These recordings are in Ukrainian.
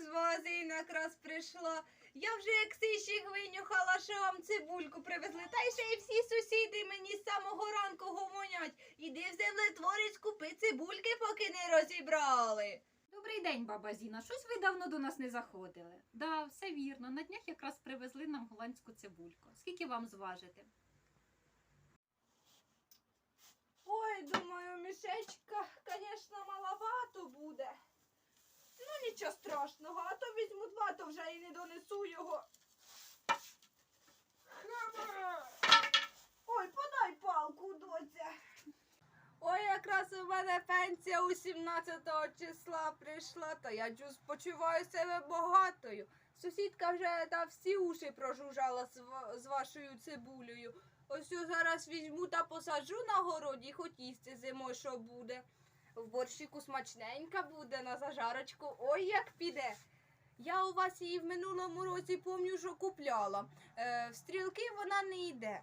баба Зіна якраз прийшла. Я вже як сищик винюхала, що вам цибульку привезли. Та й ще й всі сусіди мені з самого ранку гомонять. Іди в землетворець купи цибульки, поки не розібрали. Добрий день, баба Зіна. Щось ви давно до нас не заходили. Да, все вірно. На днях якраз привезли нам голландську цибульку. Скільки вам зважити? Ой, думаю, мішечка, звісно, маловато буде. Ну, нічого страшного, а то візьму два, то вже і не донесу його. Ой, подай палку, доця. Ой, якраз у мене пенсія у 17 числа прийшла, та я чус почуваю себе багатою. Сусідка вже та всі уші прожужжала з, з вашою цибулею. Ось зараз візьму та посаджу на городі, хоч їсти зимою, що буде. В борщику смачненька буде на зажарочку. Ой, як піде. Я у вас її в минулому році помню, що купляла. Е, в стрілки вона не йде.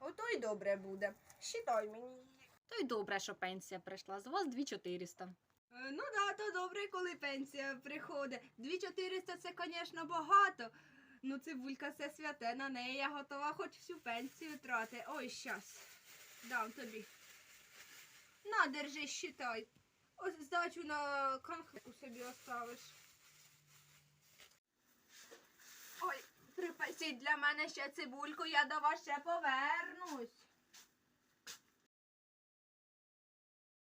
Ото й добре буде. Щитай мені її. То й добре, що пенсія прийшла. З вас 2400. Е, Ну да, то добре, коли пенсія приходить. 2400 це, звісно, багато. Ну, цибулька це святе, на неї я готова хоч всю пенсію трати. Ой, щас. Дам тобі. На, держи, считай. Ось здачу на конфетку собі оставиш. Ой, припасіть для мене ще цибульку, я до вас ще повернусь.